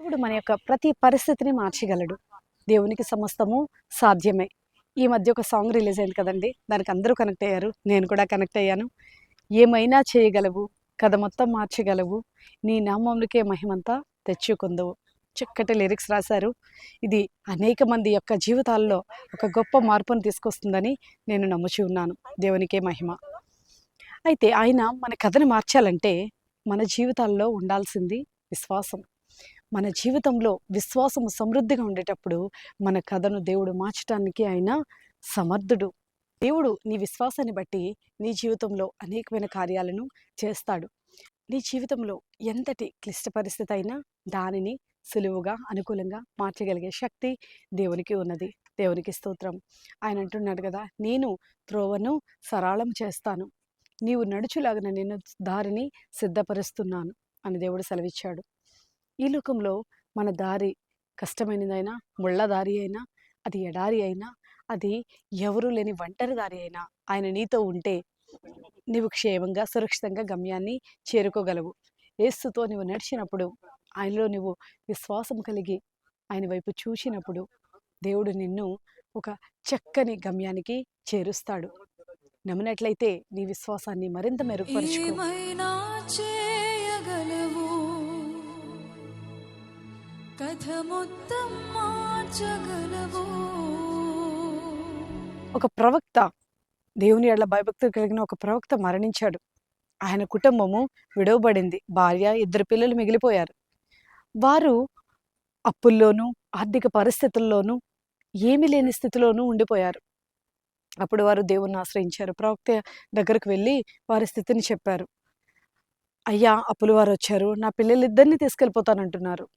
దేవుడు మన యొక్క ప్రతి పరిస్థితిని మార్చగలడు. దేవునికి సమస్తము సాధ్యమే. ఈ మధ్య ఒక సాంగ్ రిలీజ్ అయింది కదండి. దానికి అందరూ కనెక్ట్ అయ్యారు. నేను కూడా కనెక్ట్ అయ్యాను. ఏమైనా చేయగలవు కథ మొత్తం మార్చగలవు నీ నామంలోకే మహిమంతా తెచ్చుకుందవు. చక్కటి లిరిక్స్ రాశారు. ఇది అనేక మంది యొక్క జీవితాల్లో ఒక గొప్ప మార్పును తీసుకొస్తుందని నేను నమ్ముచి ఉన్నాను. దేవునికే మహిమ. అయితే ఆయన మన కథను మార్చాలంటే మన జీవితాల్లో ఉండాల్సింది విశ్వాసం. మన జీవితంలో విశ్వాసం సమృద్ధిగా ఉండేటప్పుడు మన కథను దేవుడు మార్చడానికి ఆయన సమర్థుడు. దేవుడు నీ విశ్వాసాన్ని బట్టి నీ జీవితంలో అనేకమైన కార్యాలను చేస్తాడు. నీ జీవితంలో ఎంతటి క్లిష్ట పరిస్థితి అయినా దానిని సులువుగా అనుకూలంగా మార్చగలిగే శక్తి దేవునికి ఉన్నది. దేవునికి స్తోత్రం. ఆయన అంటున్నాడు కదా నేను త్రోవను సరళం చేస్తాను. నీవు నడుచులాగిన నేను దారిని సిద్ధపరుస్తున్నాను అని దేవుడు సెలవిచ్చాడు. ఈ లోకంలో మన దారి కష్టమైనదైనా ముళ్ళ దారి అయినా అది ఎడారి అయినా అది ఎవరు లేని ఒంటరి దారి అయినా ఆయన నీతో ఉంటే నీవు క్షేమంగా సురక్షితంగా గమ్యాన్ని చేరుకోగలవు. ఏసుతో నువ్వు నడిచినప్పుడు ఆయనలో నువ్వు విశ్వాసం కలిగి ఆయన వైపు చూసినప్పుడు దేవుడు నిన్ను ఒక చక్కని గమ్యానికి చేరుస్తాడు. నమ్మినట్లయితే నీ విశ్వాసాన్ని మరింత మెరుగుపరుచుకో. మార్చగలవు. ఒక ప్రవక్త దేవుని ఎడల భయభక్తులు కలిగిన ఒక ప్రవక్త మరణించాడు. ఆయన కుటుంబము విడవబడింది. భార్య ఇద్దరు పిల్లలు మిగిలిపోయారు. వారు అప్పుల్లోనూ ఆర్థిక పరిస్థితుల్లోనూ ఏమీ లేని స్థితిలోనూ ఉండిపోయారు. అప్పుడు వారు దేవుణ్ణి ఆశ్రయించారు. ప్రవక్త దగ్గరకు వెళ్ళి వారి స్థితిని చెప్పారు. అయ్యా అప్పులు వారు వచ్చారు. నా పిల్లలిద్దరిని తీసుకెళ్ళిపోతానంటున్నారు.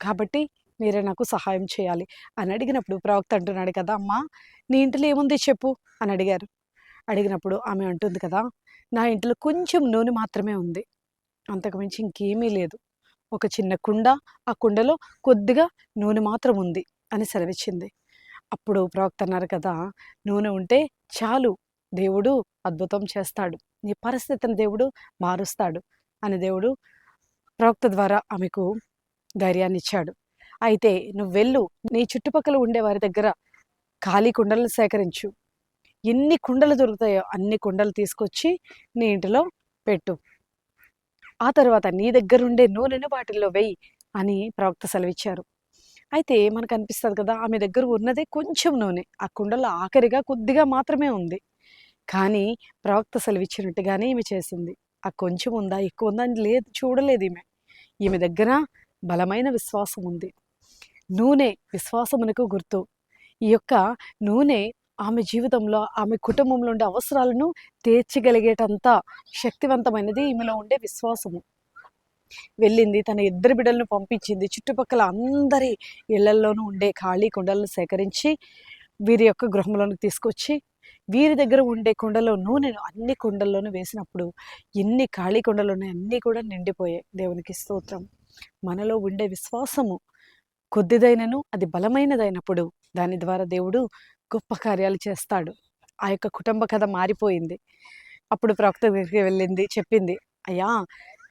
కాబట్టి మీరే నాకు సహాయం చేయాలి అని అడిగినప్పుడు ప్రవక్త అంటున్నాడు కదా అమ్మా నీ ఇంట్లో ఏముంది చెప్పు అని అడిగారు. అడిగినప్పుడు ఆమె అంటుంది కదా నా ఇంట్లో కొంచెం నూనె మాత్రమే ఉంది. అంతకుమించి ఇంకేమీ లేదు. ఒక చిన్న కుండ ఆ కుండలో కొద్దిగా నూనె మాత్రం ఉంది అని సెలవిచ్చింది. అప్పుడు ప్రవక్త అన్నారు కదా నూనె ఉంటే చాలు దేవుడు అద్భుతం చేస్తాడు. నీ పరిస్థితిని దేవుడు మారుస్తాడు అని దేవుడు ప్రవక్త ద్వారా ఆమెకు ధైర్యాన్ని ఇచ్చాడు అయితే నువ్వు వెళ్ళు నీ చుట్టుపక్కల ఉండే వారి దగ్గర ఖాళీ కుండలను సేకరించు. ఎన్ని కుండలు దొరుకుతాయో అన్ని కుండలు తీసుకొచ్చి నీ ఇంటిలో పెట్టు. ఆ తర్వాత నీ దగ్గర ఉండే నూనెను వాటిల్లో వెయ్యి అని ప్రవక్త సెలవిచ్చారు. అయితే మనకు అనిపిస్తుంది కదా ఆమె దగ్గర ఉన్నదే కొంచెం నూనె. ఆ కుండలో ఆఖరిగా కొద్దిగా మాత్రమే ఉంది. కానీ ప్రవక్త సెలవిచ్చినట్టుగానే ఈమె చేసింది. ఆ కొంచెం ఉందా ఎక్కువ ఉందా అని లేదు చూడలేదు ఈమె. ఈమె దగ్గర బలమైన విశ్వాసం ఉంది. నూనె విశ్వాసమునకు గుర్తు. ఈ యొక్క నూనె ఆమె జీవితంలో ఆమె కుటుంబంలో ఉండే అవసరాలను తీర్చగలిగేటంత శక్తివంతమైనది ఈమెలో ఉండే విశ్వాసము. వెళ్ళింది తన ఇద్దరు బిడ్డలను పంపించింది. చుట్టుపక్కల అందరి ఇళ్ళల్లోనూ ఉండే ఖాళీ కుండలను సేకరించి వీరి యొక్క గృహంలోనికి తీసుకొచ్చి వీరి దగ్గర ఉండే కుండలో నూనెను అన్ని కుండల్లోనూ వేసినప్పుడు ఎన్ని ఖాళీ కుండలు ఉన్నాయి అన్నీ కూడా నిండిపోయాయి. దేవునికి స్తోత్రం. మనలో ఉండే విశ్వాసము కొద్దిదైనను అది బలమైనదైనప్పుడు దాని ద్వారా దేవుడు గొప్ప కార్యాలు చేస్తాడు. ఆ యొక్క కుటుంబ కథ మారిపోయింది. అప్పుడు ప్రవక్త దగ్గరికి వెళ్ళింది చెప్పింది అయ్యా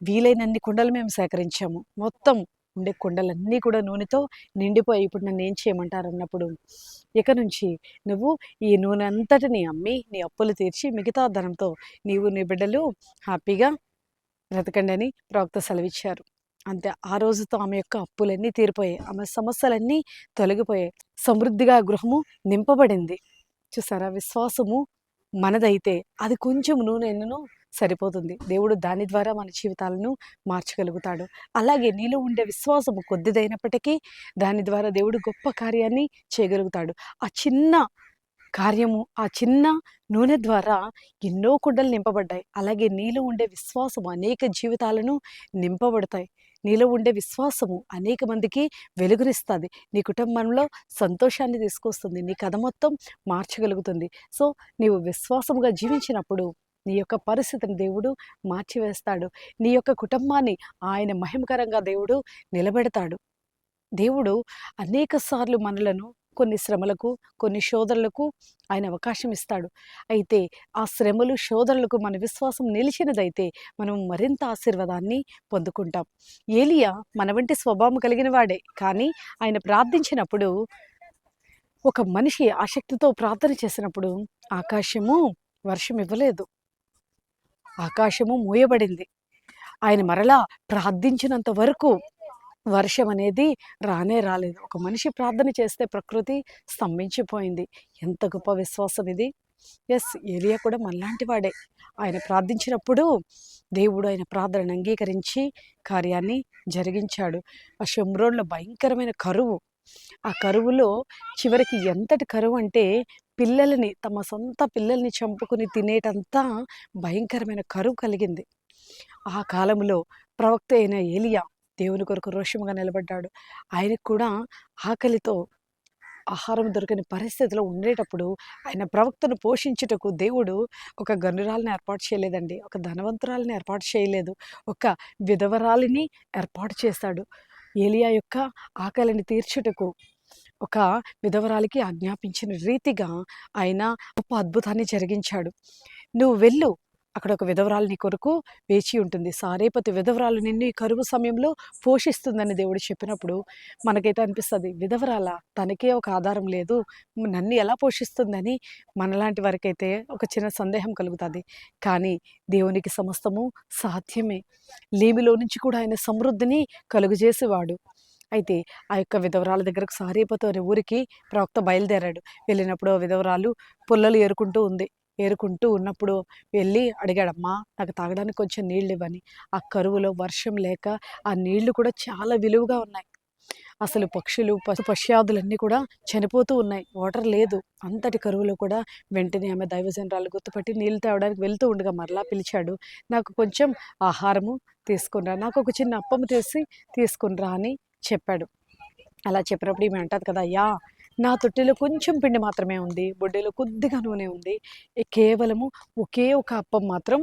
వీలైనన్ని కుండలు మేము సేకరించాము. మొత్తం ఉండే కుండలన్నీ కూడా నూనెతో నిండిపోయి ఇప్పుడు నన్ను ఏం చేయమంటారు అన్నప్పుడు ఇక నుంచి నువ్వు ఈ నూనె అంతటిని అమ్మి నీ అప్పులు తీర్చి మిగతా ధనంతో నీవు నీ బిడ్డలు హ్యాపీగా బ్రతకండి అని ప్రవక్త సెలవిచ్చారు. అంతే ఆ రోజుతో ఆమె యొక్క అప్పులన్నీ తీరిపోయాయి. ఆమె సమస్యలన్నీ తొలగిపోయాయి. సమృద్ధిగా గృహము నింపబడింది. చూసారా? విశ్వాసము మనదైతే అది కొంచెం నూనెను సరిపోతుంది. దేవుడు దాని ద్వారా మన జీవితాలను మార్చగలుగుతాడు. అలాగే నీలో ఉండే విశ్వాసము కొద్దిదైనప్పటికీ దాని ద్వారా దేవుడు గొప్ప కార్యాన్ని చేయగలుగుతాడు. ఆ చిన్న కార్యము ఆ చిన్న నూనె ద్వారా ఎన్నో కుండలు నింపబడ్డాయి. అలాగే నీలో ఉండే విశ్వాసము అనేక జీవితాలను నింపబడతాయి. నీలో ఉండే విశ్వాసము అనేక మందికి వెలుగునిస్తుంది. నీ కుటుంబంలో సంతోషాన్ని తీసుకొస్తుంది. నీ కథ మొత్తం మార్చగలుగుతుంది. సో నీవు విశ్వాసముగా జీవించినప్పుడు నీ యొక్క పరిస్థితిని దేవుడు మార్చివేస్తాడు. నీ యొక్క కుటుంబాన్ని ఆయన మహిమకరంగా దేవుడు నిలబెడతాడు. దేవుడు అనేక సార్లు మనలను కొన్ని శ్రమలకు కొన్ని శోధనలకు ఆయన అవకాశం ఇస్తాడు. అయితే ఆ శ్రమలు శోధనలకు మన విశ్వాసం నిలిచినదైతే మనం మరింత ఆశీర్వాదాన్ని పొందుకుంటాం. ఏలియా మన వంటి స్వభావం కలిగిన వాడే. కానీ ఆయన ప్రార్థించినప్పుడు ఒక మనిషి ఆసక్తితో ప్రార్థన చేసినప్పుడు ఆకాశము వర్షం ఇవ్వలేదు. ఆకాశము మూయబడింది. ఆయన మరలా ప్రార్థించినంత వరకు వర్షం అనేది రానే రాలేదు. ఒక మనిషి ప్రార్థన చేస్తే ప్రకృతి స్తంభించిపోయింది. ఎంత గొప్ప విశ్వాసం ఇది ఎస్ ఏలియా కూడా మనలాంటి వాడే. ఆయన ప్రార్థించినప్పుడు దేవుడు ఆయన ప్రార్థనను అంగీకరించి కార్యాన్ని జరిగించాడు. ఆ షమ్రోన్లో భయంకరమైన కరువు. ఆ కరువులో చివరికి ఎంతటి కరువు అంటే పిల్లలని తమ సొంత పిల్లల్ని చంపుకుని తినేటంతా భయంకరమైన కరువు కలిగింది. ఆ కాలంలో ప్రవక్త అయిన ఏలియా దేవుని కొరకు రోషముగా నిలబడ్డాడు. ఆయనకు కూడా ఆకలితో ఆహారం దొరకని పరిస్థితిలో ఉండేటప్పుడు ఆయన ప్రవక్తను పోషించుటకు దేవుడు ఒక గనురాలను ఏర్పాటు చేయలేదండి. ఒక ధనవంతురాలని ఏర్పాటు చేయలేదు. ఒక విధవరాలిని ఏర్పాటు చేశాడు. ఏలియా యొక్క ఆకలిని తీర్చుటకు ఒక విధవరాలికి ఆజ్ఞాపించిన రీతిగా ఆయన గొప్ప అద్భుతాన్ని జరిగించాడు. నువ్వు వెళ్ళు అక్కడ ఒక విధవరాలు నీ కొరకు వేచి ఉంటుంది. సారేపతి విధవరాలు నిన్ను ఈ కరువు సమయంలో పోషిస్తుందని దేవుడు చెప్పినప్పుడు మనకైతే అనిపిస్తుంది విధవరాల తనకే ఒక ఆధారం లేదు. నన్ను ఎలా పోషిస్తుందని మనలాంటి వారికైతే ఒక చిన్న సందేహం కలుగుతుంది. కానీ దేవునికి సమస్తము సాధ్యమే. లేమిలో నుంచి కూడా ఆయన సమృద్ధిని కలుగజేసేవాడు. అయితే ఆ యొక్క విధవరాల దగ్గరకు సారీపతో అనే ఊరికి ప్రవక్త బయలుదేరాడు. వెళ్ళినప్పుడు ఆ విధవరాలు పుల్లలు ఏరుకుంటూ ఉంది. ఏరుకుంటూ ఉన్నప్పుడు వెళ్ళి అడిగాడమ్మా నాకు తాగడానికి కొంచెం నీళ్ళు ఇవ్వని ఆ కరువులో వర్షం లేక ఆ నీళ్ళు కూడా చాలా విలువగా ఉన్నాయి. అసలు పక్షులు పశు పశ్యాదులన్నీ కూడా చనిపోతూ ఉన్నాయి. వాటర్ లేదు. అంతటి కరువులో కూడా వెంటనే ఆమె దైవజనరాలు గుర్తుపట్టి నీళ్ళు తేవడానికి వెళ్తూ ఉండగా మరలా పిలిచాడు నాకు కొంచెం ఆహారము తీసుకునిరా. నాకు ఒక చిన్న అప్పము తీసి తీసుకునిరా అని చెప్పాడు. అలా చెప్పినప్పుడు ఈమె అంటది కదా అయ్యా నా తొట్టెలో కొంచెం పిండి మాత్రమే ఉంది బొడ్డెలో కొద్దిగా నూనె ఉంది. కేవలము ఒకే ఒక అప్పం మాత్రం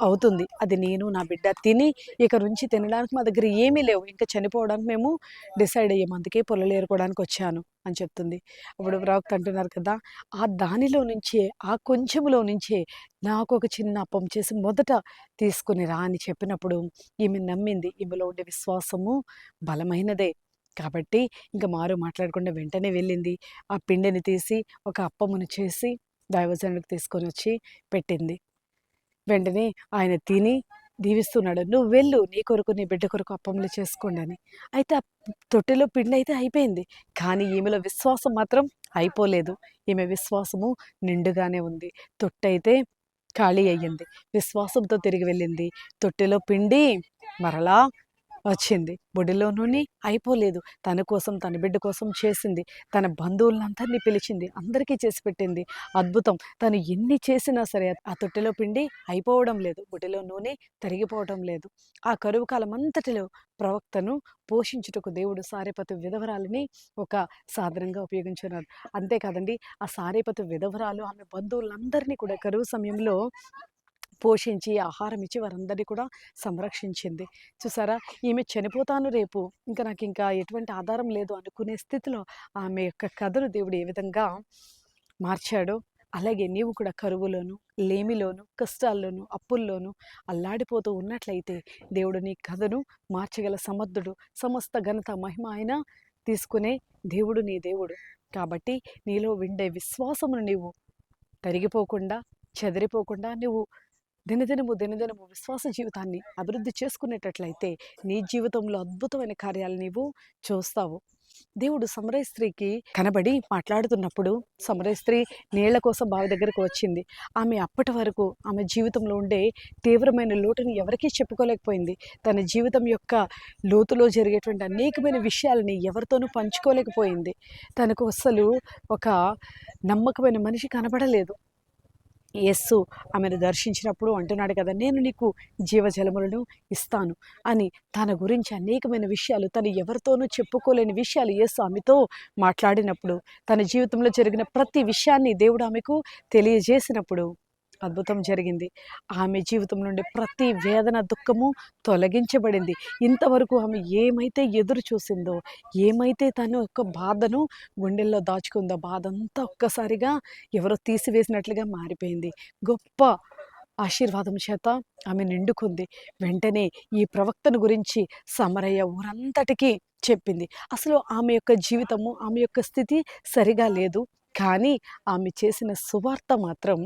అవుతుంది. అది నేను నా బిడ్డ తిని ఇక నుంచి తినడానికి మా దగ్గర ఏమీ లేవు. ఇంకా చనిపోవడానికి మేము డిసైడ్ అయ్యాం. అందుకే పొలలు ఏరుకోవడానికి వచ్చాను అని చెప్తుంది. అప్పుడు ప్రవక్త అంటున్నారు కదా ఆ దానిలో నుంచే ఆ కొంచెంలో నుంచే నాకు ఒక చిన్న అప్పం చేసి మొదట తీసుకుని రా అని చెప్పినప్పుడు ఈమె నమ్మింది. ఈమెలో ఉండే విశ్వాసము బలమైనదే. కాబట్టి ఇంకా మారు మాట్లాడకుండా వెంటనే వెళ్ళింది. ఆ పిండిని తీసి ఒక అప్పమును చేసి దైవజనుడికి తీసుకొని వచ్చి పెట్టింది. వెంటనే ఆయన తిని దీవిస్తున్నాడు నువ్వు వెళ్ళు నీ కొరకు నీ బిడ్డ కొరకు అప్పములు చేసుకోండి అని. అయితే ఆ తొట్టెలో పిండి అయితే అయిపోయింది. కానీ ఈమెలో విశ్వాసం మాత్రం అయిపోలేదు. ఈమె విశ్వాసము నిండుగానే ఉంది. తొట్టె అయితే ఖాళీ అయ్యింది. విశ్వాసంతో తిరిగి వెళ్ళింది. తొట్టెలో పిండి మరలా వచ్చింది. బుడిలో నూనె అయిపోలేదు. తన కోసం తన బిడ్డ కోసం చేసింది. తన బంధువులందరినీ పిలిచింది. అందరికీ చేసి పెట్టింది. అద్భుతం! తను ఎన్ని చేసినా సరే ఆ తొట్టెలో పిండి అయిపోవడం లేదు. బుడిలో నూనె తరిగిపోవడం లేదు. ఆ కరువు కాలం అంతటిలో ప్రవక్తను పోషించుటకు దేవుడు సారేపతి విధవరాలని ఒక సాధనంగా ఉపయోగించున్నారు అంతేకాదండి ఆ సారేపతి విధవరాలు ఆమె బంధువులందరినీ కూడా కరువు సమయంలో పోషించి ఆహారం ఇచ్చి వారందరినీ కూడా సంరక్షించింది. చూసారా? ఈమె చనిపోతాను రేపు ఇంకా నాకు ఇంకా ఎటువంటి ఆధారం లేదు అనుకునే స్థితిలో ఆమె యొక్క కథను దేవుడు ఏ విధంగా మార్చాడో అలాగే నీవు కూడా కరువులోను లేమిలోను కష్టాల్లోను అప్పుల్లోను అల్లాడిపోతూ ఉన్నట్లయితే దేవుడు నీ కథను మార్చగల సమర్థుడు సమస్త ఘనత మహిమ ఆయన తీసుకునే దేవుడు నీ దేవుడు. కాబట్టి నీలో విండే విశ్వాసమును నీవు తరిగిపోకుండా చెదిరిపోకుండా నువ్వు దినదినము దినదినము విశ్వాస జీవితాన్ని అభివృద్ధి చేసుకునేటట్లయితే నీ జీవితంలో అద్భుతమైన కార్యాలు నీవు చూస్తావు. దేవుడు సమరయ స్త్రీకి కనబడి మాట్లాడుతున్నప్పుడు సమరయ స్త్రీ నీళ్ళ కోసం బావి దగ్గరకు వచ్చింది. ఆమె అప్పటి వరకు ఆమె జీవితంలో ఉండే తీవ్రమైన లోటుని ఎవరికీ చెప్పుకోలేకపోయింది. తన జీవితం యొక్క లోతులో జరిగేటువంటి అనేకమైన విషయాలని ఎవరితోనూ పంచుకోలేకపోయింది. తనకు అసలు ఒక నమ్మకమైన మనిషి కనబడలేదు. యస్సు ఆమెను దర్శించినప్పుడు అంటున్నాడు కదా నేను నీకు జీవజలములను ఇస్తాను అని. తన గురించి అనేకమైన విషయాలు తను ఎవరితోనూ చెప్పుకోలేని విషయాలు యేసు ఆమెతో మాట్లాడినప్పుడు తన జీవితంలో జరిగిన ప్రతి విషయాన్ని దేవుడు ఆమెకు తెలియజేసినప్పుడు అద్భుతం జరిగింది. ఆమె జీవితం నుండి ప్రతి వేదన దుఃఖము తొలగించబడింది. ఇంతవరకు ఆమె ఏమైతే ఎదురు చూసిందో ఏమైతే తను యొక్క బాధను గుండెల్లో దాచుకుందో బాధ అంతా ఒక్కసారిగా ఎవరో తీసివేసినట్లుగా మారిపోయింది. గొప్ప ఆశీర్వాదం చేత ఆమె నిండుకుంది. వెంటనే ఈ ప్రవక్తను గురించి సమరయ్య ఊరంతటికీ చెప్పింది. అసలు ఆమె యొక్క జీవితము ఆమె యొక్క స్థితి సరిగా లేదు. కానీ ఆమె చేసిన సువార్త మాత్రం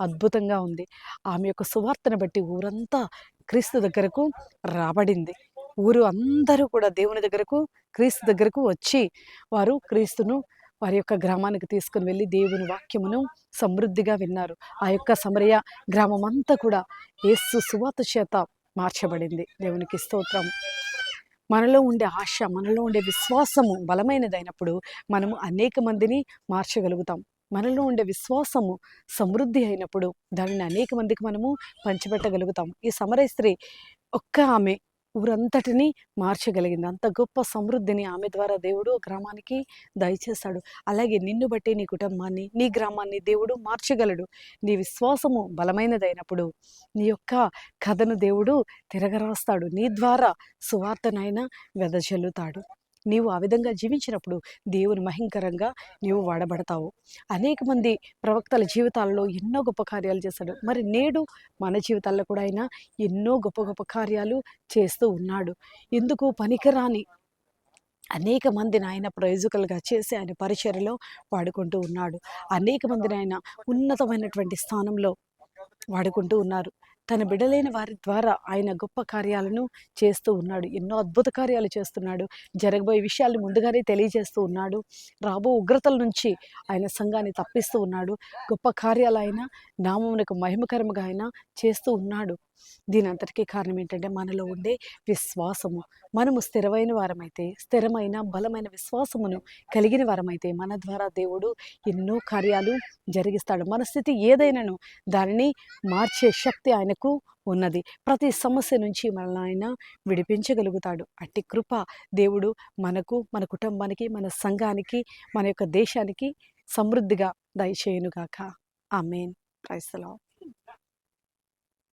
అద్భుతంగా ఉంది. ఆమె యొక్క సువార్తను బట్టి ఊరంతా క్రీస్తు దగ్గరకు రాబడింది. ఊరు అందరూ కూడా దేవుని దగ్గరకు క్రీస్తు దగ్గరకు వచ్చి వారు క్రీస్తును వారి యొక్క గ్రామానికి తీసుకుని వెళ్ళి దేవుని వాక్యమును సమృద్ధిగా విన్నారు. ఆ యొక్క సమరయ గ్రామం అంతా కూడా యేసు సువాత చేత మార్చబడింది. దేవునికి స్తోత్రం. మనలో ఉండే ఆశ మనలో ఉండే విశ్వాసము బలమైనదైనప్పుడు మనము అనేక మందిని మార్చగలుగుతాం. మనలో ఉండే విశ్వాసము సమృద్ధి అయినప్పుడు దానిని అనేక మందికి మనము పంచిపెట్టగలుగుతాం. ఈ సమరయ స్త్రీ ఒక్క ఆమె ఊరంతటిని మార్చగలిగింది. అంత గొప్ప సమృద్ధిని ఆమె ద్వారా దేవుడు గ్రామానికి దయచేస్తాడు అలాగే నిన్ను బట్టి నీ కుటుంబాన్ని నీ గ్రామాన్ని దేవుడు మార్చగలడు. నీ విశ్వాసము బలమైనదైనప్పుడు నీ యొక్క కథను దేవుడు తిరగరాస్తాడు. నీ ద్వారా సువార్తనైనా వెదజల్లుతాడు. నీవు ఆ విధంగా జీవించినప్పుడు దేవుని మహింకరంగా నీవు వాడబడతావు. అనేక మంది ప్రవక్తల జీవితాల్లో ఎన్నో గొప్ప కార్యాలు చేశాడు మరి నేడు మన జీవితాల్లో కూడా ఆయన ఎన్నో గొప్ప గొప్ప కార్యాలు చేస్తూ ఉన్నాడు. ఎందుకు? పనికిరాని అనేక మందిని ఆయన ప్రయోజకులుగా చేసి ఆయన పరిచర్లో వాడుకుంటూ ఉన్నాడు. అనేక మందిని ఆయన ఉన్నతమైనటువంటి స్థానంలో వాడుకుంటూ ఉన్నారు. తన బిడలైన వారి ద్వారా ఆయన గొప్ప కార్యాలను చేస్తూ ఉన్నాడు. ఎన్నో అద్భుత కార్యాలు చేస్తున్నాడు. జరగబోయే విషయాలు ముందుగానే తెలియజేస్తూ ఉన్నాడు. రాబో ఉగ్రతల నుంచి ఆయన సంఘాన్ని తప్పిస్తూ ఉన్నాడు. గొప్ప కార్యాలు ఆయన నామమునకు మహిమకరముగా ఆయన చేస్తూ ఉన్నాడు. దీని అంతటికీ కారణం ఏంటంటే మనలో ఉండే విశ్వాసము. మనము స్థిరమైన వారమైతే స్థిరమైన బలమైన విశ్వాసమును కలిగిన వారమైతే మన ద్వారా దేవుడు ఎన్నో కార్యాలు జరిగిస్తాడు. మన స్థితి ఏదైనాను దానిని మార్చే శక్తి ఆయనకు ఉన్నది. ప్రతి సమస్య నుంచి మనల్ని ఆయన విడిపించగలుగుతాడు. అట్టి కృప దేవుడు మనకు మన కుటుంబానికి మన సంఘానికి మన యొక్క దేశానికి సమృద్ధిగా దయచేయునుగాక. ఆమెన్. క్రైస్తలం